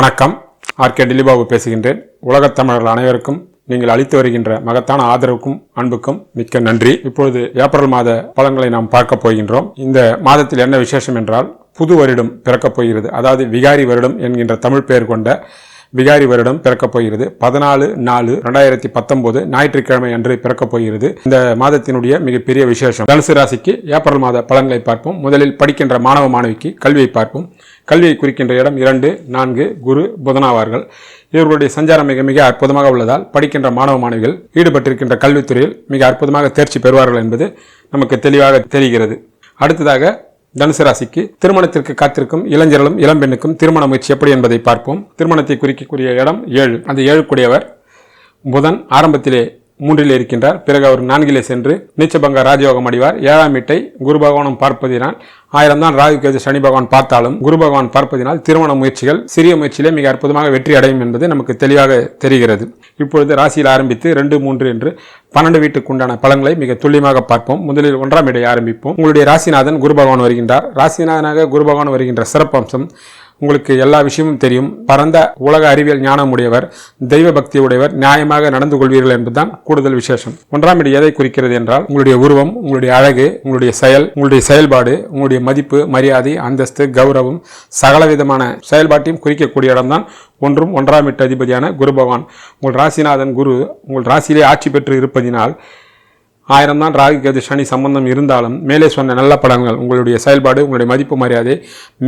வணக்கம். ஆர்கே டில்லிபாபு பேசுகின்றேன். உலகத் தமிழர்கள் அனைவருக்கும் நீங்கள் அளித்து வருகின்ற மகத்தான ஆதரவுக்கும் அன்புக்கும் மிக்க நன்றி. இப்பொழுது ஏப்ரல் மாத பலன்களை நாம் பார்க்க போகின்றோம். இந்த மாதத்தில் என்ன விசேஷம் என்றால் புது வருடம் பிறக்கப் போகிறது. அதாவது விகாரி வருடம் என்கின்ற தமிழ் பெயர் கொண்ட விகாரி வருடம் பிறக்கப் போகிறது. பதினாலு நாலு ரெண்டாயிரத்தி பத்தொன்பது ஞாயிற்றுக்கிழமை அன்று பிறக்கப் போகிறது. இந்த மாதத்தினுடைய மிகப்பெரிய விசேஷம். தனுசு ராசிக்கு ஏப்ரல் மாத பலன்களை பார்ப்போம். முதலில் படிக்கின்ற மாணவ மாணவிக்கு கல்வியை பார்ப்போம். கல்வியை குறிக்கின்ற இடம் இரண்டு நான்கு குரு புதனாவார்கள். இவர்களுடைய சஞ்சாரம் மிக மிக அற்புதமாக உள்ளதால் படிக்கின்ற மாணவ மாணவிகள் ஈடுபட்டிருக்கின்ற கல்வித்துறையில் மிக அற்புதமாக தேர்ச்சி பெறுவார்கள் என்பது நமக்கு தெளிவாக தெரிகிறது. அடுத்ததாக தனுசு ராசிக்கு திருமணத்திற்கு காத்திருக்கும் இளைஞர்களும் இளம்பெண்ணுக்கும் திருமண முயற்சி எப்படி என்பதை பார்ப்போம். திருமணத்தை குறிக்கக்கூடிய இடம் ஏழு. அந்த ஏழுக்குடையவர் புதன். ஆரம்பத்திலே மூன்றிலே இருக்கின்றார். பிறகு அவர் நான்கிலே சென்று நீச்சபங்க ராஜயோகம் அடிவார். ஏழாம் வீட்டை குரு பகவானும் பார்ப்பதினால் ஆயிரம் தான் ராகு கேது சனி பகவான் பார்த்தாலும் குரு பகவான் பார்ப்பதினால் திருமண முயற்சிகள் சிறிய முயற்சியிலே மிக அற்புதமாக வெற்றி அடையும் என்பது நமக்கு தெளிவாக தெரிகிறது. இப்பொழுது ராசியில் ஆரம்பித்து ரெண்டு மூன்று என்று பன்னெண்டு வீட்டுக்கு உண்டான பலன்களை மிக துல்லியமாக பார்ப்போம். முதலில் ஒன்றாம் இடை ஆரம்பிப்போம். உங்களுடைய ராசிநாதன் குரு பகவான் வருகின்றார். ராசிநாதனாக குரு பகவான் வருகின்ற சிறப்பம்சம் உங்களுக்கு எல்லா விஷயமும் தெரியும். பரந்த உலக அறிவியல் ஞானம் உடையவர் தெய்வ பக்தி உடையவர் நியாயமாக நடந்து கொள்வீர்கள் என்பதுதான் கூடுதல் விசேஷம். ஒன்றாம் இடி எதை குறிக்கிறது என்றால் உங்களுடைய உருவம் உங்களுடைய அழகு உங்களுடைய செயல் உங்களுடைய செயல்பாடு உங்களுடைய மதிப்பு மரியாதை அந்தஸ்து கௌரவம் சகல விதமான செயல்பாட்டையும் குறிக்கக்கூடிய இடம்தான் ஒன்றும் ஒன்றாம் எட்டு அதிபதியான குரு பகவான். உங்கள் ராசிநாதன் குரு உங்கள் ராசியிலே ஆட்சி பெற்று இருப்பதினால் ஆயிரம் தான் ராகு கேது சனி சம்பந்தம் இருந்தாலும் மேலே சொன்ன நல்ல படங்கள் உங்களுடைய செயல்பாடு உங்களுடைய மதிப்பு மரியாதை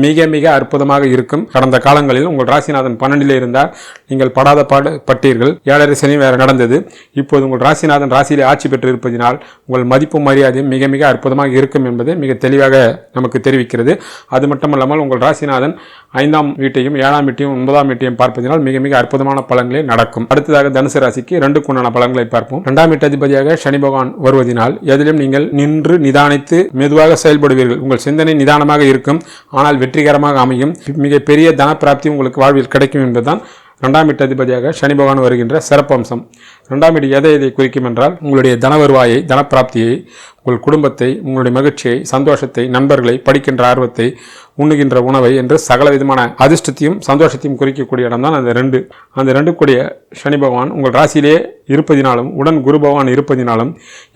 மிக மிக அற்புதமாக இருக்கும். கடந்த காலங்களில் உங்கள் ராசிநாதன் பன்னெண்டிலே இருந்தால் நீங்கள் படாத பாடு பட்டீர்கள். ஏழரை சனி வேறு நடந்தது. இப்போது உங்கள் ராசிநாதன் ராசியிலே ஆட்சி பெற்று இருப்பதினால் உங்கள் மதிப்பு மரியாதை மிக மிக அற்புதமாக இருக்கும் என்பது மிக தெளிவாக நமக்கு தெரிவிக்கிறது. அது மட்டுமல்லாமல் உங்கள் ராசிநாதன் ஐந்தாம் வீட்டையும் ஏழாம் வீட்டையும் ஒன்பதாம் வீட்டையும் பார்ப்பதினால் மிக மிக அற்புதமான பலன்களே நடக்கும். அடுத்ததாக தனுசு ராசிக்கு ரெண்டு குண்டான பலன்களை பார்ப்போம். இரண்டாம் வீட்டு அதிபதியாக சனி பகவான் வருவதனால் எதிலும் நீங்கள் நின்று நிதானித்து மெதுவாக செயல்படுவீர்கள். உங்கள் சிந்தனை நிதானமாக இருக்கும். ஆனால் வெற்றிகரமாக அமையும். மிக பெரிய தனப்பிராப்தி உங்களுக்கு வாழ்வில் கிடைக்கும் என்பதுதான் இரண்டாம் வீட்டு அதிபதியாக சனி பகவான் வருகின்ற சிறப்பம்சம். ரெண்டாம் வீடு எதை எதை குறிக்கும் என்றால் உங்களுடைய தன வருவாயை தனப்பிராப்தியை உங்கள் குடும்பத்தை உங்களுடைய மகிழ்ச்சியை சந்தோஷத்தை நண்பர்களை படிக்கின்ற ஆர்வத்தை உண்ணுகின்ற உணவை என்று சகல விதமான அதிர்ஷ்டத்தையும் சந்தோஷத்தையும் குறிக்கக்கூடிய இடம்தான் அந்த ரெண்டு. அந்த ரெண்டு கூடிய சனி பகவான் உங்கள் ராசியிலே இருப்பதினாலும் உடன் குரு பகவான் இருப்பதினாலும்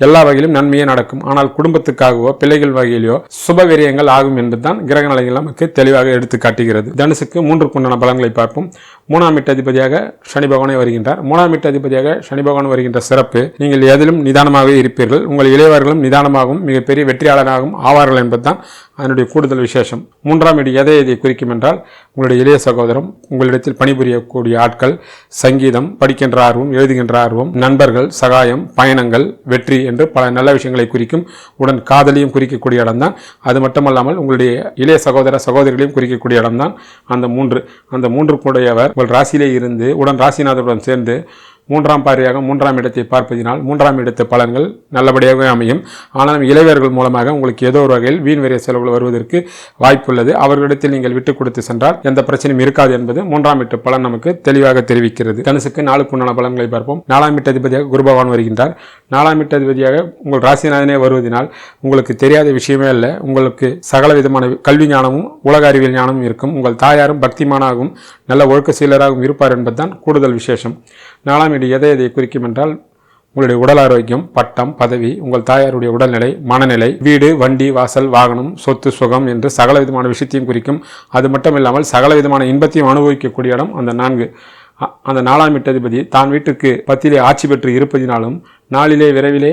எல்லா வகையிலும் நன்மையே நடக்கும். ஆனால் குடும்பத்துக்காகவோ பிள்ளைகள் வகையிலோ சுப விரயங்கள் ஆகும் என்பதுதான் கிரக நிலைகள் நமக்கு தெளிவாக எடுத்து காட்டுகிறது. தனுசுக்கு மூன்று குண்டான பலன்களை பார்ப்போம். மூணாம் வீட்டு அதிபதியாக சனி பகவானே வருகின்றார். மூணாம் வீட்டு அதிபதியாக சனி பகவான் வருகின்ற சிறப்பு. நீங்கள் எதிலும் நிதானமாகவே இருப்பீர்கள். உங்கள் இளையவர்களும் நிதானமாகவும் மிகப்பெரிய வெற்றியாளராகவும் ஆவார்கள் என்பதுதான் அதனுடைய கூடுதல் விசேஷம். மூன்றாம் இடி எதை இதை குறிக்கும் என்றால் உங்களுடைய இளைய சகோதரம் உங்களிடத்தில் பணிபுரியக்கூடிய ஆட்கள் சங்கீதம் படிக்கின்ற ஆர்வம் எழுதுகின்ற ஆர்வம் நண்பர்கள் சகாயம் பயணங்கள் வெற்றி என்று பல நல்ல விஷயங்களை குறிக்கும் உடன் காதலியும் குறிக்கக்கூடிய இடம்தான். அது மட்டுமல்லாமல் உங்களுடைய இளைய சகோதர சகோதரிகளையும் குறிக்கக்கூடிய இடம்தான். அந்த மூன்று அந்த மூன்று கூடையவர் உங்கள் ராசியிலே இருந்து உடன் ராசிநாதருடன் சேர்ந்து மூன்றாம் பார்வையாக மூன்றாம் இடத்தை பார்ப்பதினால் மூன்றாம் இடத்து பலன்கள் நல்லபடியாக அமையும். ஆனால் இளைஞர்கள் மூலமாக உங்களுக்கு ஏதோ ஒரு வகையில் வீண் வரிய செலவுகள் வருவதற்கு வாய்ப்புள்ளது. அவர்களிடத்தில் நீங்கள் விட்டு கொடுத்து சென்றால் எந்த பிரச்சனையும் இருக்காது என்பது மூன்றாம் வீட்டு பலன் நமக்கு தெளிவாக தெரிவிக்கிறது. தனுசுக்கு நாளுக்கு உண்டான பலன்களை பார்ப்போம். நாலாம் வீட்டு அதிபதியாக குரு பகவான் வருகின்றார். நாலாம் வீட்டு அதிபதியாக உங்கள் ராசிநாதனே வருவதனால் உங்களுக்கு தெரியாத விஷயமே இல்லை உங்களுக்கு சகல விதமான கல்வி ஞானமும் உலக அறிவியல் ஞானமும் இருக்கும். உங்கள் தாயாரும் பக்திமானாகவும் நல்ல ஒழுக்க சீலராகவும் இருப்பார் என்பதுதான் கூடுதல் விசேஷம். நாலாம் வீடு எதை எதை குறிக்கும் என்றால் உங்களுடைய உடல் ஆரோக்கியம் பட்டம் பதவி உங்கள் தாயாருடைய உடல்நிலை மனநிலை வீடு வண்டி வாசல் வாகனம் சொத்து சுகம் என்று சகல விதமான விஷயத்தையும் குறிக்கும். அது மட்டும் இல்லாமல் சகல விதமான இன்பத்தையும் அனுபவிக்கக்கூடிய இடம் அந்த நான்கு. அ- அந்த நாலாம் வீட்டதிபதி தான் வீட்டுக்கு பத்திலே ஆட்சி பெற்று இருப்பதினாலும் நாளிலே விரைவிலே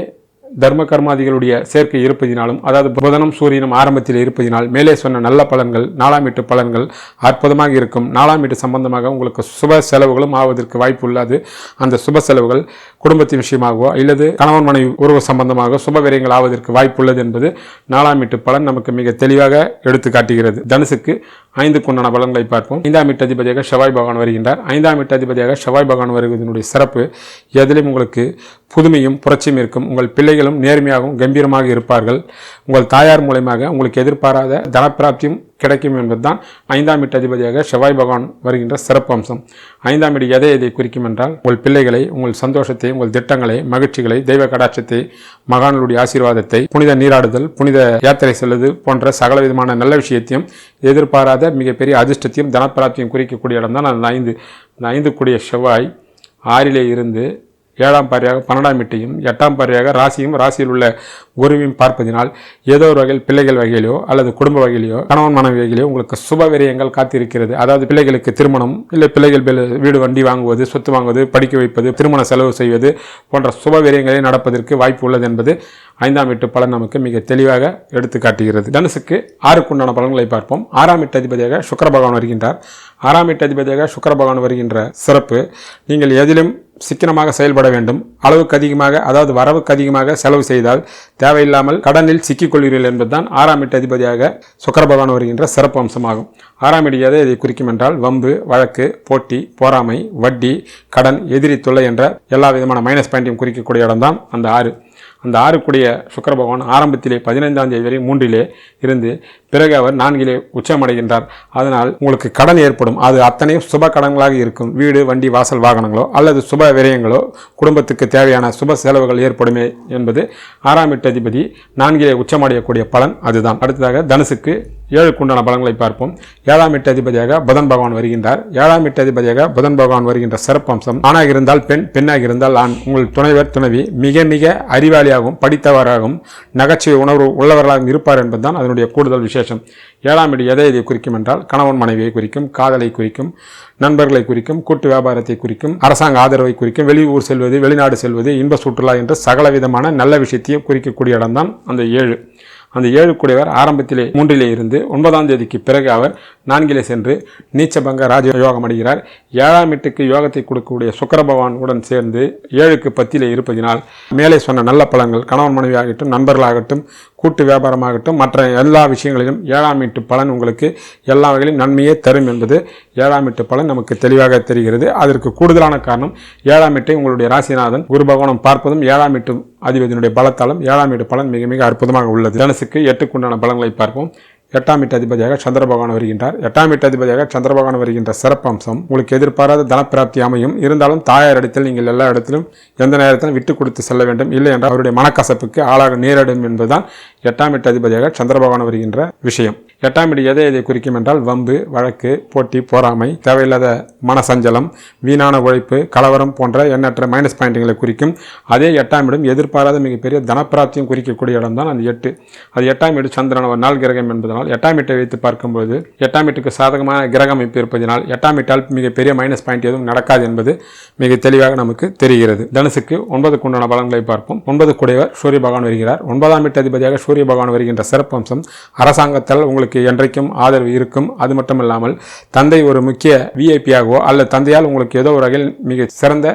தர்ம கர்மாதிகளுடைய சேர்க்கை இருப்பதினாலும் அதாவது புதனும் சூரியனும் ஆரம்பத்தில் இருப்பதினால் மேலே சொன்ன நல்ல பலன்கள் நாலாம் வீட்டு பலன்கள் அற்புதமாக இருக்கும். நாலாம் வீட்டு சம்பந்தமாக உங்களுக்கு சுப செலவுகளும் ஆவதற்கு வாய்ப்பு உள்ளது. அந்த சுப செலவுகள் குடும்பத்தின் விஷயமாகவோ அல்லது கணவன் மனைவி உறவு சம்பந்தமாக சுப விரயங்கள் ஆவதற்கு வாய்ப்புள்ளது என்பது நாலாம் வீட்டு பலன் நமக்கு மிக தெளிவாக எடுத்து காட்டுகிறது. தனுசுக்கு ஐந்து குண்டான பலன்களை பார்ப்போம். ஐந்தாம் வீட்டு அதிபதியாக செவ்வாய் பகவான் வருகின்றார். ஐந்தாம் வீட்டு அதிபதியாக செவ்வாய் பகவான் வருவதனுடைய சிறப்பு எதிலும் உங்களுக்கு புதுமையும் புரட்சியும் இருக்கும். உங்கள் பிள்ளைகளும் நேர்மையாகவும் கம்பீரமாக இருப்பார்கள். உங்கள் தாயார் மூலயமாக உங்களுக்கு எதிர்பாராத தனப்பிராப்தியும் கிடைக்கும் என்பதுதான் ஐந்தாம் வீட்டு அதிபதியாக செவ்வாய் பகவான் வருகின்ற சிறப்பு அம்சம். ஐந்தாம் வீடு எதை எதை குறிக்கும் என்றால் உங்கள் பிள்ளைகளை உங்கள் சந்தோஷத்தை உங்கள் திட்டங்களை மகிழ்ச்சிகளை தெய்வ கடாட்சத்தை மகான்களுடைய ஆசீர்வாதத்தை புனித நீராடுதல் புனித யாத்திரை செல்வது போன்ற சகல விதமான நல்ல விஷயத்தையும் எதிர்பாராத மிகப்பெரிய அதிர்ஷ்டத்தையும் தனப்பிராப்தியும் குறிக்கக்கூடிய இடம் தான் அந்த ஐந்து அந்த ஐந்து கூடிய செவ்வாய் ஆறிலே இருந்து ஏழாம் பாரியாக பன்னெண்டாம் வீட்டையும் எட்டாம் பாரியாக ராசியும் ராசியில் உள்ள குருவையும் பார்ப்பதினால் ஏதோ ஒரு வகையில் பிள்ளைகள் வகையிலோ அல்லது குடும்ப வகையிலோ கணவன் மனைவி வகையிலோ உங்களுக்கு சுப விரயங்கள் காத்திருக்கிறது. அதாவது பிள்ளைகளுக்கு திருமணம் இல்லை பிள்ளைகள் வீடு வண்டி வாங்குவது சொத்து வாங்குவது படிக்க வைப்பது திருமண செலவு செய்வது போன்ற சுப விரயங்களை நடப்பதற்கு வாய்ப்பு உள்ளது என்பது ஐந்தாம் வீட்டு பலன் நமக்கு மிக தெளிவாக எடுத்து காட்டுகிறது தனுசுக்கு ஆறுக்குண்டான பலன்களை பார்ப்போம். ஆறாம் வீட்டு அதிபதியாக சுக்கர பகவான் வருகின்றார். ஆறாம் வீட்டு அதிபதியாக சுக்கர பகவான் வருகின்ற சிறப்பு நீங்கள் எதிலும் சிக்கனமாக செயல்பட வேண்டும். அளவுக்கு அதிகமாக அதாவது வரவுக்கு அதிகமாக செலவு செய்தால் தேவையில்லாமல் கடனில் சிக்கிக்கொள்கிறீர்கள் என்பதுதான் ஆறாம் எட்டு அதிபதியாக சுக்கர பகவான் வருகின்ற சிறப்பு அம்சமாகும். ஆறாம் வீடு எதை இதை குறிக்கும் என்றால் வம்பு வழக்கு போட்டி போராமை வட்டி கடன் எதிரி தொல்லை என்ற எல்லா விதமான மைனஸ் பாயிண்டையும் குறிக்கக்கூடிய இடம்தான் அந்த ஆறு. அந்த ஆறுக்குடைய சுக்கர பகவான் ஆரம்பத்திலே பதினைந்தாம் தேதி வரை மூன்றிலே இருந்து பிறகு அவர் நான்கிலே உச்சமடைகின்றார். அதனால் உங்களுக்கு கடன் ஏற்படும். அது அத்தனையும் சுப கடன்களாக இருக்கும். வீடு வண்டி வாசல் வாகனங்களோ அல்லது சுப விரயங்களோ குடும்பத்துக்கு தேவையான சுப செலவுகள் ஏற்படுமே என்பது ஆறாம் எட்டு அதிபதி நான்கிலே உச்சமடையக்கூடிய பலன் அதுதான். அடுத்ததாக தனுசுக்கு ஏழுக்குண்டான பலன்களை பார்ப்போம். ஏழாம் எட்டு அதிபதியாக புதன் பகவான் வருகின்றார். ஏழாம் எட்டு அதிபதியாக புதன் பகவான் வருகின்ற சிறப்பம்சம் ஆணாக இருந்தால் பெண் பெண்ணாக இருந்தால் ஆண். உங்கள் துணைவர் துணைவி மிக மிக அறிவாளியாகவும் படித்தவராகவும் நகைச்சுவை உணர்வு உள்ளவர்களாகவும் இருப்பார் என்பதுதான் அதனுடைய கூடுதல் விசேஷம். ஏழாம் இடம் எதை இதை குறிக்கும் என்றால் கணவன் மனைவியை குறிக்கும் காதலை குறிக்கும் நண்பர்களை குறிக்கும் கூட்டு வியாபாரத்தை குறிக்கும் அரசாங்க ஆதரவை குறிக்கும் வெளியூர் செல்வது வெளிநாடு செல்வது இன்ப சுற்றுலா என்ற சகல விதமான நல்ல விஷயத்தையும் குறிக்கக்கூடிய இடம்தான் அந்த ஏழு. அந்த ஏழு கூடியவர் ஆரம்பத்திலே மூன்றிலே இருந்து ஒன்பதாம் தேதிக்கு பிறகு அவர் நான்கிலே சென்று நீச்சபங்க ராஜ யோகம் அடைகிறார். ஏழாம் எட்டுக்கு யோகத்தை கொடுக்கக்கூடிய சுக்கர பகவான் உடன் சேர்ந்து ஏழுக்கு பத்திலே இருப்பதினால் மேலே சொன்ன நல்ல பலன்கள் கணவன் மனைவி ஆகட்டும் நண்பர்களாகட்டும் கூட்டு வியாபாரமாகட்டும் மற்ற எல்லா விஷயங்களிலும் ஏழாம் வீட்டு பலன் உங்களுக்கு எல்லா வகையிலும் நன்மையே தரும் என்பது ஏழாம் வீட்டு பலன் நமக்கு தெளிவாக தெரிகிறது. அதற்கு கூடுதலான காரணம் ஏழாம் வீட்டை உங்களுடைய ராசிநாதன் குரு பகவானம் பார்ப்பதும் ஏழாம் வீட்டு அதிபதியினுடைய பலத்தாலும் ஏழாம் வீட்டு பலன் மிக மிக அற்புதமாக உள்ளது. தனுசுக்கு எட்டுக்குண்டான பலன்களை பார்ப்போம். எட்டாம் வீட்டு அதிபதியாக சந்திர பகவான் வருகின்றார். எட்டாம் வீட்டு அதிபதியாக சந்திர பகவான் வருகின்ற சிறப்பம்சம் உங்களுக்கு எதிர்பாராத தனப்பிராப்தி அமையும். இருந்தாலும் தாயார் இடத்தில் நீங்கள் எல்லா இடத்திலும் எந்த நேரத்திலும் விட்டு கொடுத்து செல்ல வேண்டும். இல்லை என்றால் அவருடைய மனக்கசப்புக்கு ஆளாக நேரிடும் என்பதுதான் எட்டாம் வீட்டு அதிபதியாக சந்திர பகவான் வருகின்ற விஷயம். எட்டாம் வீடு எதை எதை குறிக்கும் என்றால் வம்பு வழக்கு போட்டி போராமை தேவையில்லாத மனசஞ்சலம் வீணான உழைப்பு கலவரம் போன்ற எண்ணற்ற மைனஸ் பாயிண்ட்களை குறிக்கும் அதே எட்டாம் இடம் எதிர்பாராத மிகப்பெரிய தனப்பிராப்தியும் குறிக்கக்கூடிய இடம் தான் அந்த எட்டு. அது எட்டாம் வீடு சந்திரன் ஒரு நாள் கிரகம் என்பதனால் எட்டாம் வீட்டை வைத்து பார்க்கும்போது எட்டாம் வீட்டுக்கு சாதகமான கிரக அமைப்பு இருப்பதனால் எட்டாம் வீட்டால் மிகப்பெரிய மைனஸ் பாயிண்ட் எதுவும் நடக்காது என்பது மிக தெளிவாக நமக்கு தெரிகிறது. தனுசுக்கு ஒன்பதுக்கு உண்டான பலன்களை பார்ப்போம். ஒன்பது குடைவர் சூரிய பகவான் வருகிறார். ஒன்பதாம் வீட்டு அதிபதியாக சூரிய பகவான் வருகின்ற சிறப்பம்சம் அரசாங்கத்தால் உங்களுக்கு என்றைக்கும் ஆதரவு இருக்கும். அது மட்டுமல்லாமல் தந்தை ஒரு முக்கிய விஐபியாகவோ அல்லது தந்தையால் உங்களுக்கு ஏதோ ஒரு வகையில் மிக சிறந்த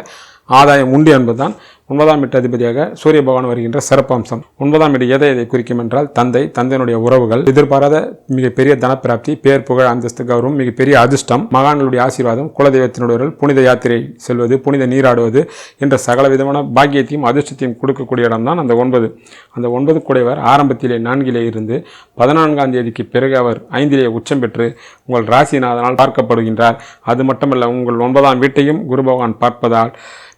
ஆதாயம் உண்டு என்பதுதான் ஒன்பதாம் வீட்டு அதிபதியாக சூரிய பகவான் வருகின்ற சிறப்பம்சம். ஒன்பதாம் வீடு எதை எதை குறிக்கும் என்றால் தந்தை தந்தையினுடைய உறவுகள் எதிர்பாராத மிகப்பெரிய தனப்பிராப்தி பேர் புகழ் அந்தஸ்து கௌரவம் மிகப்பெரிய அதிர்ஷ்டம் மகான்களுடைய ஆசீர்வாதம் குலதெய்வத்தினுடைய புனித யாத்திரை செல்வது புனித நீராடுவது என்ற சகல விதமான பாக்கியத்தையும் அதிர்ஷ்டத்தையும் கொடுக்கக்கூடிய இடம்தான் அந்த ஒன்பது. அந்த ஒன்பது கூடையவர் ஆரம்பத்திலே நான்கிலே இருந்து பதினான்காம் தேதிக்கு பிறகு அவர் ஐந்திலே உச்சம் பெற்று உங்கள் ராசிநாதனால் பார்க்கப்படுகின்றார். அது மட்டுமல்ல உங்கள் ஒன்பதாம் வீட்டையும் குரு பகவான் பார்ப்பதால்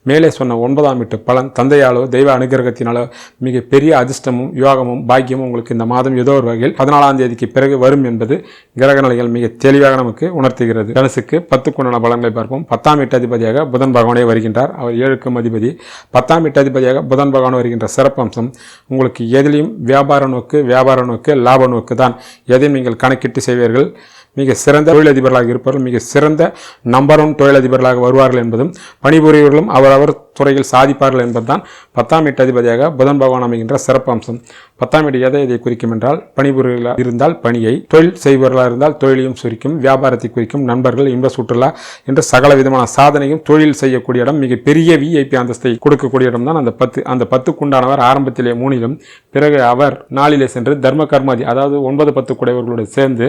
மேலே சொன்ன ஒன்பதாம் வீட்டு பலன் தந்தையாலோ தெய்வ அனுகிரகத்தினாலோ மிக பெரிய அதிர்ஷ்டமும் யோகமும் பாக்கியமும் உங்களுக்கு இந்த மாதம் ஏதோ ஒரு வகையில் பதினாலாம் தேதிக்கு பிறகு வரும் என்பது கிரக நிலைகள் மிக தெளிவாக நமக்கு உணர்த்துகிறது. தனுசுக்கு பத்துக்குண்டான பலன்களை பார்ப்போம். பத்தாம் வீட்டு அதிபதியாக புதன் பகவானே வருகின்றார். அவர் ஏழுக்கும் அதிபதி. பத்தாம் வீட்டு அதிபதியாக புதன் பகவான் வருகின்ற சிறப்பம்சம் உங்களுக்கு எதிலையும் வியாபார நோக்கு வியாபார நோக்கு லாப நோக்கு தான் எதையும் நீங்கள் கணக்கிட்டு செய்வீர்கள். மிக சிறந்த தொழிலதிபர்களாக இருப்பவர்கள் மிக சிறந்த நம்பர் ஒன் தொழிலதிபர்களாக வருவார்கள் என்பதும் பணிபுரியவர்களும் அவரவர் துறையில் சாதிப்பார்கள் என்பதுதான் பத்தாம் வீட்டு அதிபதியாக புதன் பகவான் அமைகின்ற சிறப்பு அம்சம். பத்தாம் வீடு எதை இதை குறிக்கும் என்றால் பணிபுரிகளாக இருந்தால் பணியை தொழில் செய்பவர்களாக இருந்தால் தொழிலையும் சுரிக்கும் வியாபாரத்தை குறிக்கும் நண்பர்கள் இன்ப சுற்றுலா என்ற சகல விதமான சாதனையும் தொழில் செய்யக்கூடிய இடம் மிகப்பெரிய விஐபி அந்தஸ்தை கொடுக்கக்கூடிய இடம் தான் அந்த பத்து அந்த பத்துக்குண்டானவர் ஆரம்பத்திலே மூணிலும் பிறகு அவர் நாளிலே சென்று தர்ம கர்மாதி அதாவது ஒன்பது பத்து குடையவர்களோடு சேர்ந்து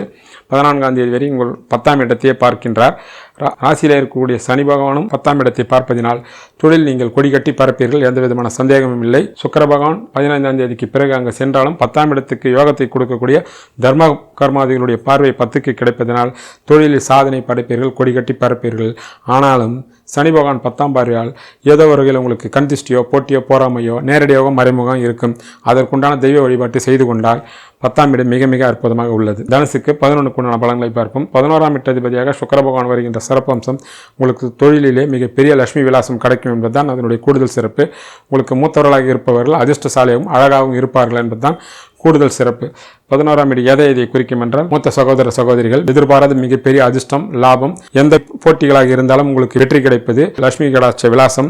பதினான்காம் தேதி வரை உங்கள் பத்தாம் இடத்தையே பார்க்கின்றார். ராசியில் இருக்கக்கூடிய சனி பகவானும் பத்தாம் இடத்தை பார்ப்பதினால் தொழில் நீங்கள் கொடி கட்டி பரப்பீர்கள் எந்த விதமான சந்தேகமும் இல்லை. சுக்கர பகவான் பதினைந்தாம் தேதிக்கு பிறகு அங்கு சென்றாலும் பத்தாம் இடத்துக்கு யோகத்தை கொடுக்கக்கூடிய தர்ம கர்மாதிகளுடைய பார்வை பத்துக்கு கிடைப்பதனால் தொழிலில் சாதனை படைப்பீர்கள் கொடி கட்டி பரப்பீர்கள் ஆனாலும் சனி பகவான் பத்தாம் பார்வையால் ஏதோ வகையில் உங்களுக்கு கண்திஷ்டியோ போட்டியோ போராமையோ நேரடியாக மறைமுகம் இருக்கும். அதற்குண்டான தெய்வ வழிபாட்டு செய்து கொண்டால் பத்தாம் இடம் மிக மிக அற்புதமாக உள்ளது. தனுசுக்கு பதினொன்றுக்குண்டான பலன்களை பார்ப்போம். பதினோராம் இட்டதிபதியாக சுக்கர பகவான் வருகின்ற சிறப்பம்சம் உங்களுக்கு தொழிலிலே மிகப்பெரிய லட்சுமி விலாசம் கிடைக்கும் என்பதுதான் அதனுடைய கூடுதல் சிறப்பு. உங்களுக்கு மூத்தவர்களாக இருப்பவர்கள் அதிர்ஷ்டசாலியாகவும் அழகாகவும் இருப்பார்கள் என்பதுதான் கூடுதல் சிறப்பு. பதினோராம் இடி எதை இதை குறிக்கும் என்றால் மூத்த சகோதர சகோதரிகள் எதிர்பாராத மிகப்பெரிய அதிர்ஷ்டம் லாபம் எந்த போட்டிகளாக இருந்தாலும் உங்களுக்கு வெற்றி கிடைப்பது லட்சுமி கடாட்ச விலாசம்.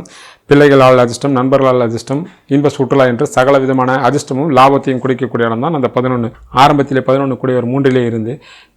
பிள்ளைகளால் அதிர்ஷ்டம் நண்பர்களால் அதிர்ஷ்டம் இன்ப சுற்றுலா என்று சகல விதமான அதிர்ஷ்டமும் லாபத்தையும் குடிக்கக்கூடிய இடம் தான் அந்த பதினொன்று ஆரம்பத்திலே பதினொன்று கூடியவர் மூன்றிலே இருந்து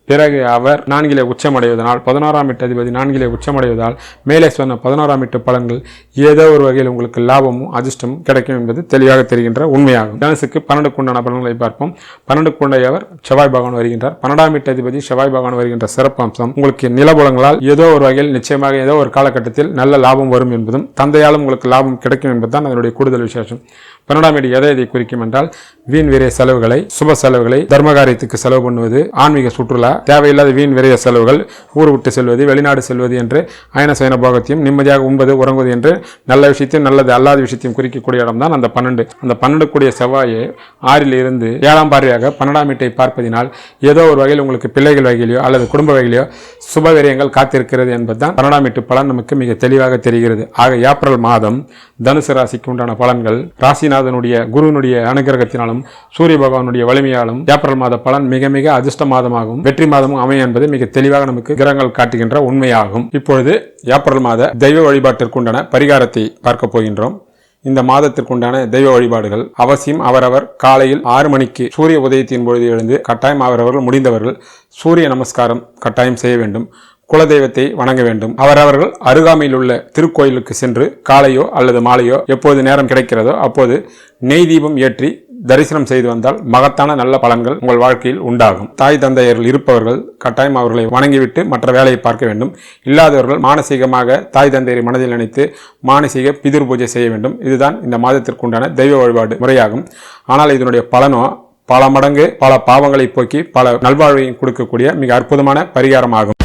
பிறகு அவர் நான்கிலே உச்சமடைவதனால் பதினோராம் எட்டு அதிபதி நான்கிலே உச்சமடைவதால் மேலே சொன்ன பதினோராம் எட்டு பலன்கள் ஏதோ ஒரு வகையில் உங்களுக்கு லாபமும் அதிர்ஷ்டமும் கிடைக்கும் என்பது தெளிவாக தெரிகின்ற உண்மையாகும். தனுசுக்கு பன்னெண்டு குண்டான பலன்களை பார்ப்போம். பன்னெண்டு குண்டையவர் செவ்வாய் பகவான் வருகின்றார். பன்னெண்டாம் எட்டு அதிபதி செவ்வாய் பகவான் வருகின்ற சிறப்பம்சம் உங்களுக்கு நிலபுலங்களால் ஏதோ ஒரு வகையில் நிச்சயமாக ஏதோ ஒரு காலகட்டத்தில் நல்ல லாபம் வரும் என்பதும் தந்தையாலும் உங்களுக்கு லாபம் கிடைக்கும் என்பதுதான் அதனுடைய கூடுதல் விசேஷம். பன்னெண்டாம் வீடு எதை இதை குறிக்கும் என்றால் வீண் விரைய செலவுகளை சுப செலவுகளை தர்மகாரியத்துக்கு செலவு பண்ணுவது ஆன்மீக சுற்றுலா தேவையில்லாத வீண் விரைய செலவுகள் ஊர் விட்டு செல்வது வெளிநாடு செல்வது என்று அயன சயன போகத்தையும் நிம்மதியாக உண்பது உறங்குவது என்று நல்ல விஷயத்தையும் நல்லது அல்லாத விஷயத்தையும் குறிக்கக்கூடிய இடம்தான் அந்த பன்னெண்டு. அந்த பன்னெண்டு கூடிய செவ்வாயை ஆறில் இருந்து ஏழாம் பார்வையாக பன்னெண்டாம் வீட்டை பார்ப்பதினால் ஏதோ ஒரு வகையில் உங்களுக்கு பிள்ளைகள் வகையிலையோ அல்லது குடும்ப வகையிலையோ சுப விரயங்கள் காத்திருக்கிறது என்பதுதான் பன்னெண்டாம் வீட்டு பலன். நமக்கு மிக தெளிவாக தெரிகிறது. ஆக ஏப்ரல் மாதம் தனுசு ராசிக்கு உண்டான பலன்கள் ராசிநாதனுடைய குருவினுடைய அனுகிரகத்தினாலும் சூரிய பகவானுடைய வலிமையாலும் ஏப்ரல் மாத பலன் மிக மிக அதிர்ஷ்ட மாதமாகவும் வெற்றி மாதமும் அமையும் என்பது மிக தெளிவாக நமக்கு கிரகங்கள் காட்டுகின்ற உண்மையாகும். இப்பொழுது ஏப்ரல் மாத தெய்வ வழிபாட்டிற்குண்டான பரிகாரத்தை பார்க்க போகின்றோம். இந்த மாதத்திற்குண்டான தெய்வ வழிபாடுகள் அவசியம். அவரவர் காலையில் ஆறு மணிக்கு சூரிய உதயத்தின் பொழுது எழுந்து கட்டாயம் அவரவர்கள் முடிந்தவர்கள் சூரிய நமஸ்காரம் கட்டாயம் செய்ய வேண்டும். குலதெய்வத்தை வணங்க வேண்டும். அவரவர்கள் அருகாமையில் உள்ள திருக்கோயிலுக்கு சென்று காலையோ அல்லது மாலையோ எப்போது நேரம் கிடைக்கிறதோ அப்போது நெய் தீபம் ஏற்றி தரிசனம் செய்து வந்தால் மகத்தான நல்ல பலன்கள் உங்கள் வாழ்க்கையில் உண்டாகும். தாய் தந்தையர்கள் இருப்பவர்கள் கட்டாயம் அவர்களை வணங்கிவிட்டு மற்ற வேலையை பார்க்க வேண்டும். இல்லாதவர்கள் மானசீகமாக தாய் தந்தையரை மனதில் நினைத்து மானசீக பிதிர் பூஜை செய்ய வேண்டும். இதுதான் இந்த மாதத்திற்குண்டான தெய்வ வழிபாடு முறையாகும். ஆனால் இதனுடைய பலனோ பல மடங்கு பல பாவங்களை போக்கி பல நல்வாழ்வையும் கொடுக்கக்கூடிய மிக அற்புதமான பரிகாரமாகும்.